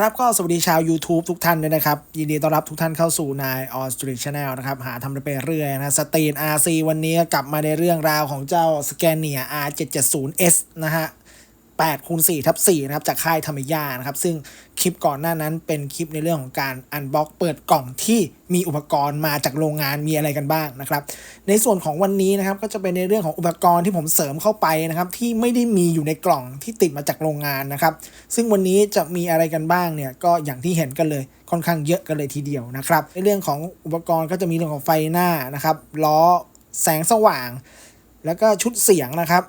ครับก็สวัสดีชาว YouTube ทุกท่านด้วยนะครับ ยินดีต้อนรับทุกท่านเข้าสู่นายออสตรีชแนลนะครับ หาทำไปเรื่อยนะสตรีน RC วันนี้กลับมาในเรื่องราวของเจ้า s c a n i a R770S นะฮะ 8คูณ4ทับ4นะครับจากค่ายธรรมยานะครับซึ่งคลิปก่อนหน้านั้นเป็นคลิปในเรื่องของการอันบ็อกเปิดกล่องที่มีอุปกรณ์มาจากโรงงานมีอะไรกันบ้างนะครับ ในส่วนของวันนี้นะครับก็จะเป็นในเรื่องของอุปกรณ์ที่ผมเสริมเข้าไปนะครับที่ไม่ได้มีอยู่ในกล่องที่ติดมาจากโรงงานนะครับ ซึ่งวันนี้จะมีอะไรกันบ้างเนี่ยก็อย่างที่เห็นกันเลยค่อนข้างเยอะกันเลยทีเดียวนะครับ ในเรื่องของอุปกรณ์ก็จะมีเรื่องของไฟหน้านะครับล้อแสงสว่าง แล้วก็ชุดเสียงนะครับ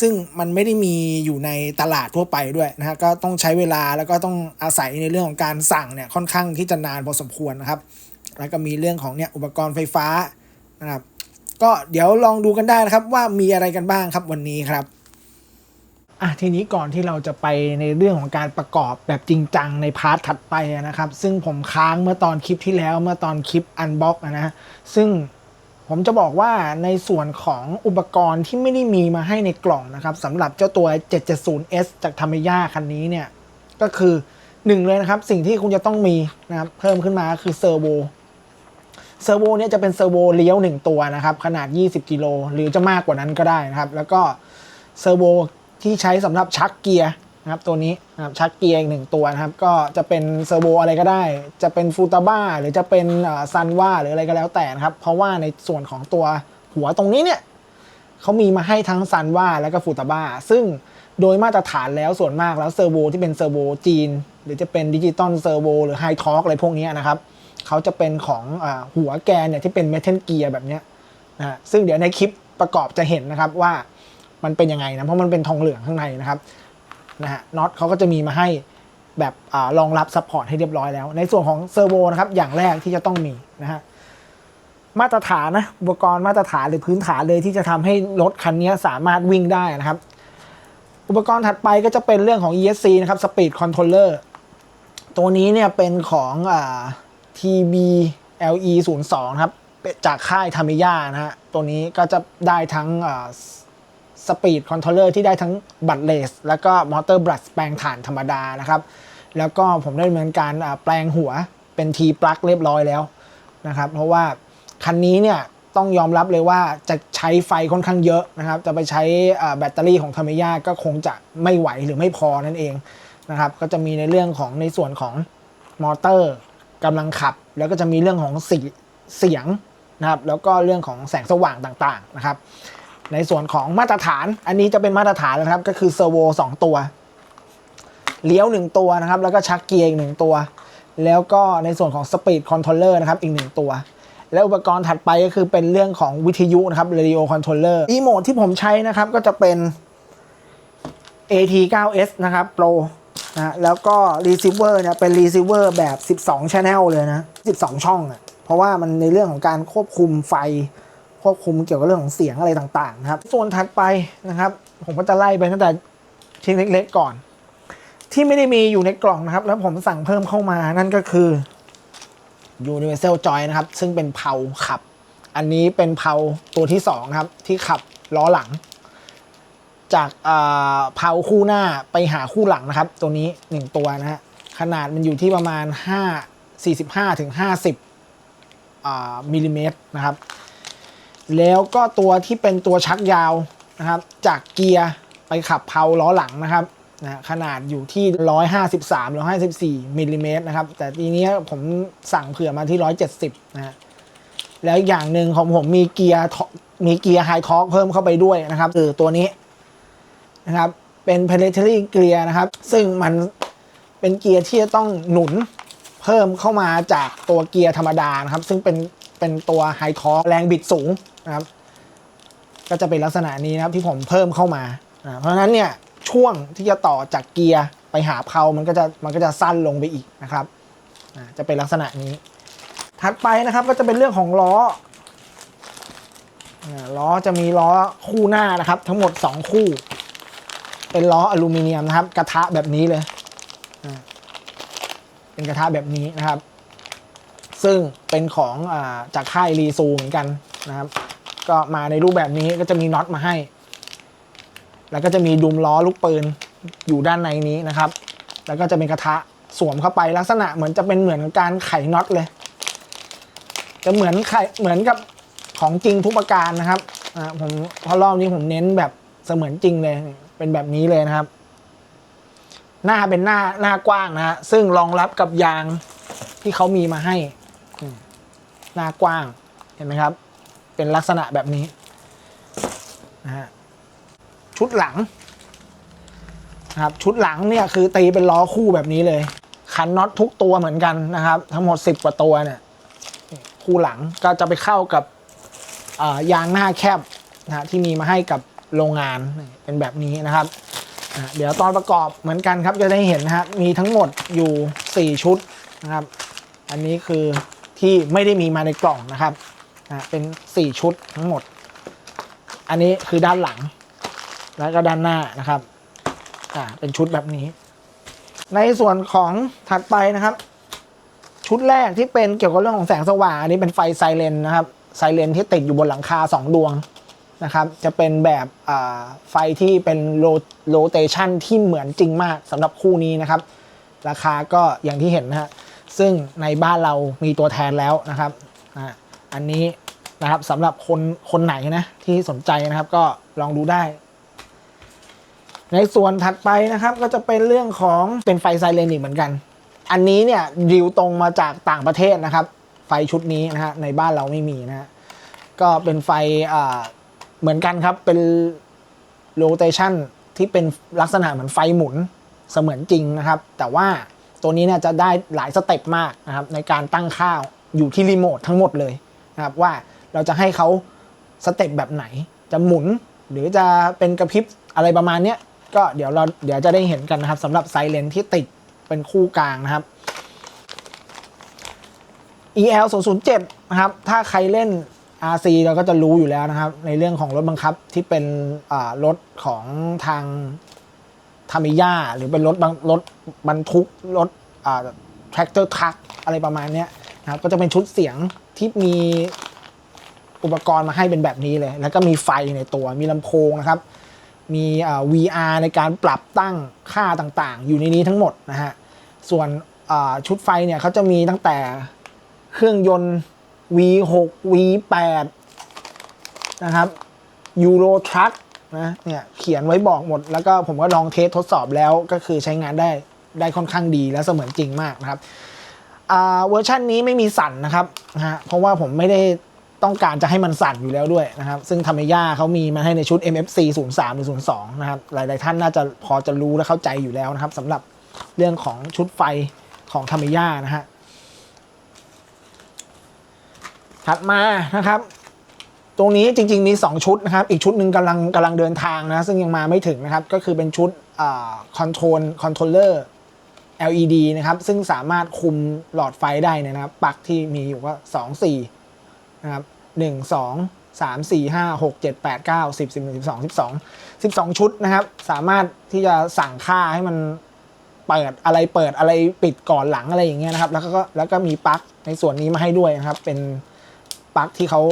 ซึ่งมันไม่ได้มีอยู่ในตลาดทั่วไปด้วยนะฮะก็ต้องใช้เวลาแล้วก็ต้องอาศัยในเรื่องของการสั่งเนี่ยค่อนข้างที่จะนานพอสมควรนะครับ แล้วก็มีเรื่องของเนี่ยอุปกรณ์ไฟฟ้านะครับก็เดี๋ยวลองดูกันได้นะครับว่ามีอะไรกันบ้างครับวันนี้ครับอะทีนี้ก่อนที่เราจะไปในเรื่องของการประกอบแบบจริงจังในพาร์ทถัดไปนะครับ ซึ่งผมค้างเมื่อตอนคลิปที่แล้วเมื่อตอนคลิปอันบ็อกนะฮะซึ่ง ผมจะบอกว่าในส่วนของอุปกรณ์ที่ไม่ได้มีมาให้ในกล่องนะครับสำหรับเจ้าตัว 770S จากทามิยาคันนี้เนี่ย ก็คือหนึ่งเลยนะครับ สิ่งที่คุณจะต้องมีนะครับ เพิ่มขึ้นมาคือเซอร์โวเซอร์โวเนี่ยจะเป็นเซอร์โวเลี้ยว 1 ตัวนะครับ ขนาด 20 กิโลหรือจะมากกว่านั้นก็ได้นะครับ แล้วก็เซอร์โวที่ใช้สำหรับชักเกียร์ นะครับตัวนี้นะครับชักเกียร์อีกหนึ่งตัวนะครับ ก็จะเป็นเซอร์โวอะไรก็ได้ จะเป็นฟูตาบ้าหรือจะเป็นซันว่าหรืออะไรก็แล้วแต่นะครับ เพราะว่าในส่วนของตัวหัวตรงนี้เนี่ยเขามีมาให้ทั้งซันว่าและก็ฟูตาบ้าซึ่งโดยมาตรฐานแล้วส่วนมากแล้วเซอร์โวที่เป็นเซอร์โวจีน หรือจะเป็นดิจิตอลเซอร์โวหรือไฮทอร์กอะไรพวกนี้นะครับเขาจะเป็นของอหัวแกนเนี่ยที่เป็นเมทัลเกียร์แบบนี้นะซึ่งเดี๋ยวในคลิปประกอบจะเห็นนะครับว่ามันเป็นยังไงนะเพราะมันเป็นทองเหลืองข้างในนะครับ นะฮะน็อตเขาก็จะมีมาให้แบบอรองรับซัพพอร์ตให้เรียบร้อยแล้ว ในส่วนของเซอร์โวนะครับ อย่างแรกที่จะต้องมีนะฮะมาตรฐานนะอุปกรณ์มาตรฐานหรือพื้นฐานเลยที่จะทำให้รถคันนี้สามารถวิ่งได้นะครับ อุปกรณ์ถัดไปก็จะเป็นเรื่องของ ESC นะครับ Speed Controller ตัวนี้เนี่ยเป็นของอ TBLE 0 2 ครับ จากค่ายทามิยานะฮะ ตัวนี้ก็จะได้ทั้ง อ่า Speed Controller ที่ได้ทั้งบัตเลสแล้วก็มอเตอร์บลัดแปลงถ่านธรรมดานะครับ แล้วก็ผมได้ดำเนินการแปลงหัวเป็น T plug เรียบร้อยแล้วนะครับ เพราะว่าคันนี้เนี่ยต้องยอมรับเลยว่าจะใช้ไฟค่อนข้างเยอะนะครับ จะไปใช้แบตเตอรี่ของทามิยาก็คงจะไม่ไหวหรือไม่พอนั่นเองนะครับ ก็จะมีในเรื่องของในส่วนของมอเตอร์กำลังขับ แล้วก็จะมีเรื่องของสีเสียงนะครับ แล้วก็เรื่องของแสงสว่างต่างๆนะครับ ในส่วนของมาตรฐาน อันนี้จะเป็นมาตรฐานนะครับ ก็คือเซอร์โวสองตัว เลี้ยวหนึ่งตัวนะครับ แล้วก็ชักเกียร์อีกหนึ่งตัว แล้วก็ในส่วนของสปีดคอนโทรลเลอร์นะครับ อีกหนึ่งตัว และอุปกรณ์ถัดไปก็คือเป็นเรื่องของวิทยุนะครับ Radio Controller อีโหมดที่ผมใช้นะครับ ก็จะเป็น AT9S นะครับ Pro นะแล้วก็ Receiver เนี่ยเป็น Receiver แบบ 12 Channel เลยนะ 12 ช่องอะ่ะเพราะว่ามันในเรื่องของการควบคุมไฟ ควบคุมเกี่ยวกับเรื่องของเสียงอะไรต่างๆนะครับส่วนถัดไปนะครับ ผมก็จะไล่ไปตั้งแต่ชิ้นเล็กๆก่อน ที่ไม่ได้มีอยู่ในกล่องนะครับ แล้วผมสั่งเพิ่มเข้ามานั่นก็คือ Universal Joy นะครับ ซึ่งเป็นเพาขับ อันนี้เป็นเพาตัวที่2นะครับ ที่ขับล้อหลัง จากเพาคู่หน้าไปหาคู่หลังนะครับ ตัวนี้ 1 ตัวนะฮะขนาดมันอยู่ที่ประมาณ 5 45ถึง50มิลลิเมตรนะครับ แล้วก็ตัวที่เป็นตัวชักยาวนะครับ จากเกียร์ไปขับเพาล้อหลังนะครับนะขนาดอยู่ที่ 153 154มิลลิเมตรนะครับ แต่ทีนี้ผมสั่งเผื่อมาที่ 170 นะแล้วอย่างหนึ่งของผมมีเกียร์มีเกียร์ไฮทอร์กเพิ่มเข้าไปด้วยนะครับคือตัวนี้นะครับ เป็น planetary gear นะครับ ซึ่งมันเป็นเกียร์ที่จะต้องหนุนเพิ่มเข้ามาจากตัวเกียร์ธรรมดานะครับ ซึ่งเป็นเป็นตัวไฮทอร์กแรงบิดสูง นะครับ ก็จะเป็นลักษณะนี้นะครับที่ผมเพิ่มเข้ามาเพราะฉะนั้นเนี่ยช่วงที่จะต่อจากเกียร์ไปหาเพามันก็จะมันก็จะสั้นลงไปอีกนะครับจะเป็นลักษณะนี้ ถัดไปนะครับก็จะเป็นเรื่องของล้อล้อจะมีล้อคู่หน้านะครับ ทั้งหมด 2 คู่ เป็นล้ออลูมิเนียมนะครับ กระทะแบบนี้เลยเป็นกระทะแบบนี้นะครับ ซึ่งเป็นของอจากค่ายรีซูเหมือนกันนะครับ ก็มาในรูปแบบนี้ก็จะมีน็อตมาให้ แล้วก็จะมีดุมล้อลูกปืนอยู่ด้านในนี้นะครับ แล้วก็จะเป็นกระทะสวมเข้าไปลักษณะเหมือนจะเป็นเหมือนการไขน็อตเลย จะเหมือนไขเหมือนกับของจริงทุกประการนะครับอ่าผมเพราะรอบนี้ผมเน้นแบบเสมือนจริงเลยเป็นแบบนี้เลยนะครับ หน้าเป็นหน้าหน้ากว้างนะฮะซึ่งรองรับกับยางที่เขามีมาให้หน้ากว้างเห็นไหมครับ เป็นลักษณะแบบนี้นะฮะชุดหลังนะครับชุดหลังเนี่ยคือตีเป็นล้อคู่แบบนี้เลย คันน็อตทุกตัวเหมือนกันนะครับ ทั้งหมด 10 กว่าตัวเนี่ยคู่หลังก็จะไปเข้ากับยางหน้าแคบนะที่มีมาให้กับโรงงานเป็นแบบนี้นะครับอะเดี๋ยวตอนประกอบเหมือนกันครับจะได้เห็นนะฮะมีทั้งหมดอยู่ 4 ชุดนะครับ อันนี้คือที่ไม่ได้มีมาในกล่องนะครับะเป็น 4 ชุดทั้งหมด อันนี้คือด้านหลัง แล้วก็ด้านหน้านะครับอ่าเป็นชุดแบบนี้ ในส่วนของถัดไปนะครับ ชุดแรกที่เป็นเกี่ยวกับเรื่องของแสงสว่าง อันนี้เป็นไฟไซเรนนะครับไซเรนที่ติดอยู่บนหลังคา 2 ดวงนะครับ จะเป็นแบบอ่าไฟที่เป็นโลโลเตชันที่เหมือนจริงมากสำหรับคู่นี้นะครับ ราคาก็อย่างที่เห็นนะฮะซึ่งในบ้านเรามีตัวแทนแล้วนะครับอ่าอันนี้ นะครับสำหรับคนคนไหนนะที่สนใจนะครับก็ลองดูได้ ในส่วนถัดไปนะครับก็จะเป็นเรื่องของเป็นไฟไซเรนอีกเหมือนกัน อันนี้เนี่ยดิวตรงมาจากต่างประเทศนะครับ ไฟชุดนี้นะฮะในบ้านเราไม่มีนะฮะก็เป็นไฟอ่าเหมือนกันครับเป็นโ o เ a ชันที่เป็นลักษณะเหมือนไฟหมุนเสมือนจริงนะครับ แต่ว่าตัวนี้เนี่ยจะได้หลายสเต็ปมากนะครับในการตั้งค่าอยู่ที่รีโมททั้งหมดเลยนะครับว่า เราจะให้เขาสเต็ปแบบไหน จะหมุนหรือจะเป็นกระพริบอะไรประมาณเนี้ยก็เดี๋ยวเราเดี๋ยวจะได้เห็นกันนะครับสำหรับไซเลนที่ติดเป็นคู่กลางนะครับ EL 007นะครับ ถ้าใครเล่น RC เราก็จะรู้อยู่แล้วนะครับ ในเรื่องของรถบังคับที่เป็นรถของทางทามิยาหรือเป็นรถบรรรถบรรทุกรถอ่า tractor truck อะไรประมาณนี้นะครับ ก็จะเป็นชุดเสียงที่มี อุปกรณ์มาให้เป็นแบบนี้เลย แล้วก็มีไฟในตัวมีลำโพงนะครับ มี VR ในการปรับตั้งค่าต่างๆ อยู่ในนี้ทั้งหมดนะฮะ ส่วนชุดไฟเนี่ยเขาจะมีตั้งแต่เครื่องยนต์ V6 V8 นะครับ Euro Truck นะเนี่ยเขียนไว้บอกหมด แล้วก็ผมก็ลองเทสทดสอบแล้วก็คือใช้งานได้ได้ค่อนข้างดีและเสมือนจริงมากนะครับเวอร์ชันนี้ไม่มีสั่นนะครับนะเพราะว่าผมไม่ได้ ต้องการจะให้มันสั่นอยู่แล้วด้วยนะครับ ซึ่งธรรมย่าเขามีมาให้ในชุด MFC 03หรือ02 นะครับ หลาย ๆ ท่านน่าจะพอจะรู้และเข้าใจอยู่แล้วนะครับสำหรับเรื่องของชุดไฟของธรรมย่านะฮะถัดมานะครับ ตรงนี้จริง ๆ มี 2 ชุดนะครับ อีกชุดหนึ่งกำลังกำลังเดินทางนะ ซึ่งยังมาไม่ถึงนะครับ ก็คือเป็นชุดคอนโทรลคอนโทรลเลอร์ LED นะครับ ซึ่งสามารถคุมหลอดไฟได้นะครับ ปักที่มีอยู่ก็2 4 นะครับ1 2 3 4 5 6 7 8 9 10 11 12 12 12ชุดนะครับ สามารถที่จะสั่งค่าให้มันเปิดอะไรเปิดอะไรปิดก่อนหลังอะไรอย่างเงี้ยนะครับ แล้วก็แล้วก็มีปลั๊กในส่วนนี้มาให้ด้วยนะครับ เป็นปลั๊กที่เขา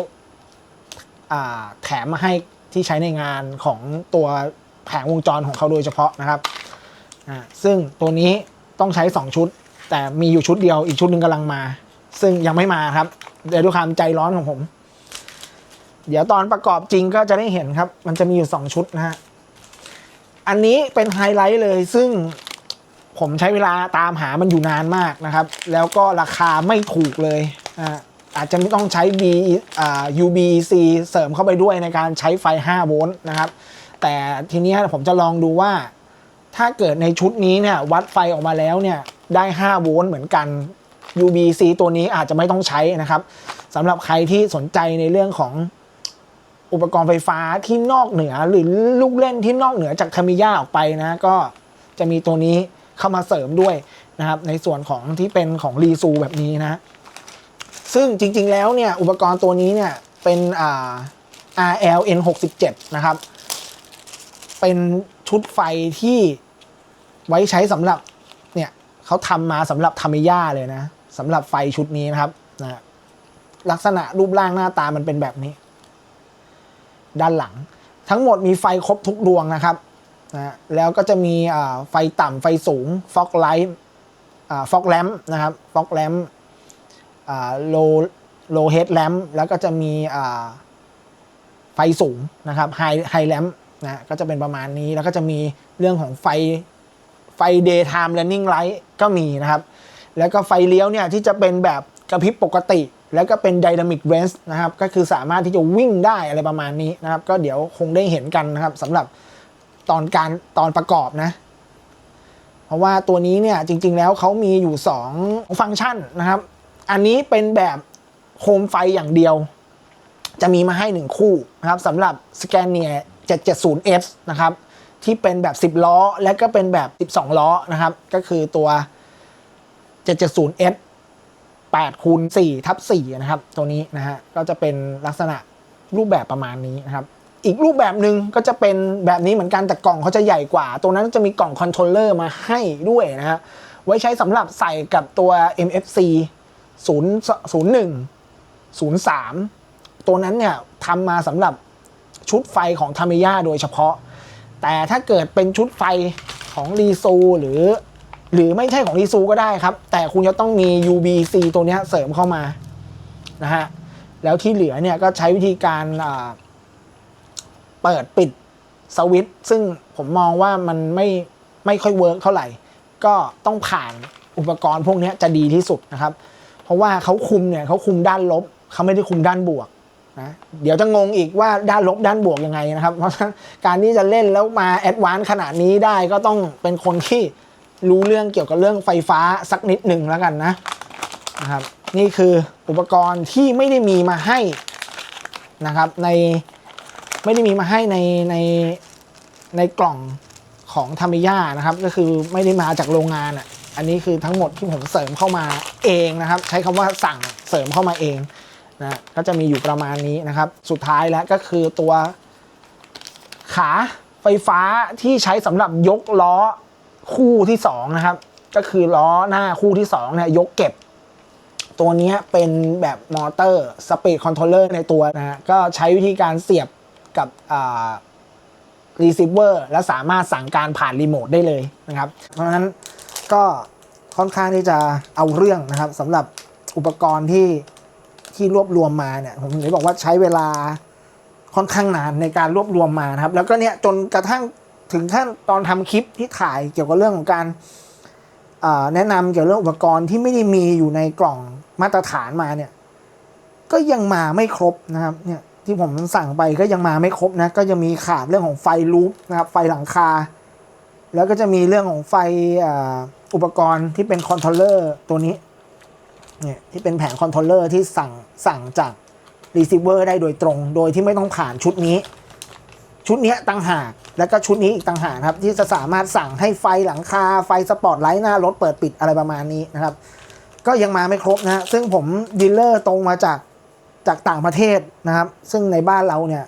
แถมมาให้ที่ใช้ในงานของตัวแผงวงจรของเขาโดยเฉพาะนะครับซึ่งตัวนี้ต้องใช้ 2 ชุด แต่มีอยู่ชุดเดียวอีกชุดหนึ่งกำลังมา ซึ่งยังไม่มาครับ เดี๋ยวด้วยความใจร้อนของผม เดี๋ยวตอนประกอบจริงก็จะได้เห็นครับ มันจะมีอยู่ 2 ชุดนะฮะ อันนี้เป็นไฮไลท์เลยซึ่งผมใช้เวลาตามหามันอยู่นานมากนะครับ แล้วก็ราคาไม่ถูกเลยอ่าอาจจะไม่ต้องใช้ B อ่า UBC เสริมเข้าไปด้วยในการใช้ไฟ 5 โวลต์นะครับ แต่ทีนี้ผมจะลองดูว่า ถ้าเกิดในชุดนี้เนี่ยวัดไฟออกมาแล้วเนี่ยได้ 5 โวลต์เหมือนกัน UBC ตัวนี้อาจจะไม่ต้องใช้นะครับสำหรับใครที่สนใจในเรื่องของอุปกรณ์ไฟฟ้าที่นอกเหนือหรือลูกเล่นที่นอกเหนือจากคามิยาออกไปนะก็จะมีตัวนี้เข้ามาเสริมด้วยนะครับ ในส่วนของที่เป็นของรีซูแบบนี้นะ ซึ่งจริงๆแล้วเนี่ยอุปกรณ์ตัวนี้เนี่ยเป็นอ่า RL N67 นะครับ เป็นชุดไฟที่ไว้ใช้สำหรับเนี่ยเขาทำมาสำหรับทามิยาเลยนะ สำหรับไฟชุดนี้นะครับนะลักษณะรูปร่างหน้าตามันเป็นแบบนี้ ด้านหลัง ทั้งหมดมีไฟครบทุกดวงนะครับนะแล้วก็จะมีไฟต่ำไฟสูงฟอกไลท์ฟอกแลมนะครับฟอกแลมโลโลเฮดแลมแล้วก็จะมีอ่าไฟสูงนะครับไฮไฮแลมนะก็จะเป็นประมาณนี้แล้วก็จะมีเรื่องของไฟไฟ daytime running light ก็มีนะครับ แล้วก็ไฟเลี้ยวเนี่ยที่จะเป็นแบบกระพริบปกติ แล้วก็เป็น dynamic range นะครับก็คือสามารถที่จะวิ่งได้อะไรประมาณนี้นะครับ ก็เดี๋ยวคงได้เห็นกันนะครับสำหรับตอนการตอนประกอบนะ เพราะว่าตัวนี้เนี่ยจริง ๆ แล้วเขามีอยู่ 2 ฟังก์ชันนะครับ อันนี้เป็นแบบโคมไฟอย่างเดียว จะมีมาให้ 1 คู่นะครับสำหรับ Scania 770S นะครับที่เป็นแบบ 10 ล้อ และก็เป็นแบบ 12 ล้อนะครับ ก็คือตัว 770S 8คูณ4ทับ4นะครับ ตัวนี้นะฮะ ก็จะเป็นลักษณะรูปแบบประมาณนี้นะครับ อีกรูปแบบหนึ่งก็จะเป็นแบบนี้เหมือนกัน แต่กล่องเขาจะใหญ่กว่า ตัวนั้นจะมีกล่องคอนโทรลเลอร์มาให้ด้วยนะฮะ ไว้ใช้สำหรับใส่กับตัว MFC 0 01 03 ตัวนั้นเนี่ยทำมาสำหรับชุดไฟของทามิยาโดยเฉพาะ แต่ถ้าเกิดเป็นชุดไฟของรีซูหรือ หรือไม่ใช่ของรีซูก็ได้ครับ แต่คุณจะต้องมี UBC ตัวนี้เสริมเข้ามานะฮะแล้วที่เหลือเนี่ยก็ใช้วิธีการเปิดปิดสวิตช์ซึ่งผมมองว่ามันไม่ไม่ค่อยเวิร์กเท่าไหร่ ก็ต้องผ่านอุปกรณ์พวกนี้จะดีที่สุดนะครับ เพราะว่าเขาคุมเนี่ยเขาคุมด้านลบเขาไม่ได้คุมด้านบวกนะเดี๋ยวจะงงอีกว่าด้านลบด้านบวกยังไงนะครับ เพราะฉะนั้นการที่จะเล่นแล้วมาแอดวานซ์ขนาดนี้ได้ก็ต้องเป็นคนที่ รู้เรื่องเกี่ยวกับเรื่องไฟฟ้าสักนิดหนึ่งแล้วกันนะนะครับ นี่คืออุปกรณ์ที่ไม่ได้มีมาให้นะครับ ในไม่ได้มีมาให้ในในในกล่องของทามิยานะครับ ก็คือไม่ได้มาจากโรงงานอะอันนี้คือทั้งหมดที่ผมเสริมเข้ามาเองนะครับ ใช้คำว่าสั่งเสริมเข้ามาเองนะก็จะมีอยู่ประมาณนี้นะครับ สุดท้ายแล้วก็คือตัวขาไฟฟ้าที่ใช้สำหรับยกล้อ คู่ที่สองนะครับ ก็คือล้อหน้าคู่ที่สองเนี่ยยกเก็บ ตัวนี้เป็นแบบมอเตอร์สปีดคอนโทรลเลอร์ในตัวนะฮะก็ใช้วิธีการเสียบกับรีเซิเวอร์และสามารถสั่งการผ่านรีโมทได้เลยนะครับ เพราะฉะนั้นก็ค่อนข้างที่จะเอาเรื่องนะครับสำหรับอุปกรณ์ที่ที่รวบรวมมาเนี่ยผมถึงได้บอกว่าใช้เวลาค่อนข้างนานในการรวบรวมมานะครับ แล้วก็เนี่ยจนกระทั่ง ถึงขั้นตอนทำคลิปที่ถ่ายเกี่ยวกับเรื่องของการแนะนำเกี่ยวกับเรื่องอุปกรณ์ที่ไม่ได้มีอยู่ในกล่องมาตรฐานมาเนี่ย ก็ยังมาไม่ครบนะครับเนี่ยที่ผมสั่งไปก็ยังมาไม่ครบนะก็ยังมีขาดเรื่องของไฟลูปนะครับไฟหลังคา แล้วก็จะมีเรื่องของไฟอ,อุปกรณ์ที่เป็นคอนโทรลเลอร์ตัวนี้เนี่ยที่เป็นแผงคอนโทรลเลอร์ที่สั่งสั่งจากรีเซิร์เวอร์ได้โดยตรง โดยที่ไม่ต้องผ่านชุดนี้ ชุดนี้ต่างหาก แล้วก็ชุดนี้อีกต่างหากครับ ที่จะสามารถสั่งให้ไฟหลังคาไฟสปอตไลท์หน้ารถเปิดปิดอะไรประมาณนี้นะครับ ก็ยังมาไม่ครบนะซึ่งผมดีลเลอร์ตรงมาจากจากต่างประเทศนะครับ ซึ่งในบ้านเราเนี่ย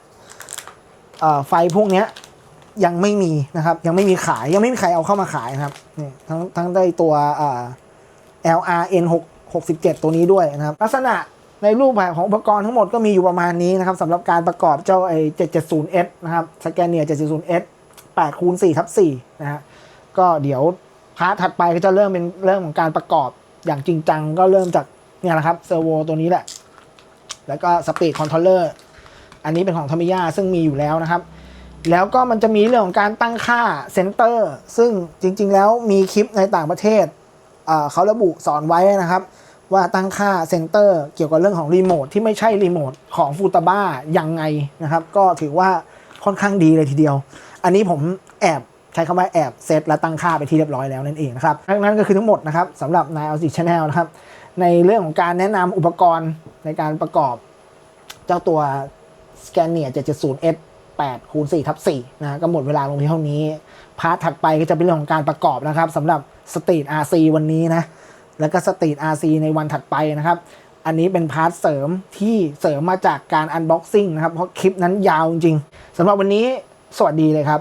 ไฟพวกนี้ยังไม่มีนะครับ ยังไม่มีขายยังไม่มีใครเอาเข้ามาขายนะครับทั้งทั้งได้ตัว LRN 6 67 ตัวนี้ด้วยนะครับ ลักษณะ ในรูปแบบของอุปกรณ์ทั้งหมดก็มีอยู่ประมาณนี้นะครับสำหรับการประกอบเจ้าไอ้ 770S นะครับสแกนเนีย 770S 8คูณ4ทับ4นะฮะก็เดี๋ยวพาร์ทถัดไปก็จะเริ่มเป็นเรื่องของการประกอบอย่างจริงจังก็เริ่มจากเนี่ยแหละครับเซอร์โวตัวนี้แหละ แล้วก็สปีดคอนโทรลเลอร์อันนี้เป็นของทามิยาซึ่งมีอยู่แล้วนะครับ แล้วก็มันจะมีเรื่องของการตั้งค่าเซนเตอร์ซึ่งจริง ๆ แล้วมีคลิปในต่างประเทศเอ่อเขาระบุสอนไว้นะครับ ว่าตั้งค่าเซนเตอร์เกี่ยวกับเรื่องของรีโมทที่ไม่ใช่รีโมทของฟูตาบ้ายังไงนะครับ ก็ถือว่าค่อนข้างดีเลยทีเดียว อันนี้ผมแอบใช้คำว่าแอบเซตและตั้งค่าไปที่เรียบร้อยแล้วนั่นเองนะครับทั้งนั้นก็คือทั้งหมดนะครับสำหรับนายออสิชแนลนะครับ ในเรื่องของการแนะนำอุปกรณ์ในการประกอบ เจ้าตัว Scania 770S 8คูณ4ทับ4นะก็หมดเวลาลงที่เท่านี้ พาร์ทถัดไปก็จะเป็นเรื่องของการประกอบนะครับสำหรับ Street RC วันนี้นะ แล้วก็สตรีท RC ในวันถัดไปนะครับ อันนี้เป็นพาร์ทเสริมที่เสริมมาจากการอันบ็อกซิ่งนะครับ เพราะคลิปนั้นยาวจริงๆสำหรับวันนี้สวัสดีเลยครับ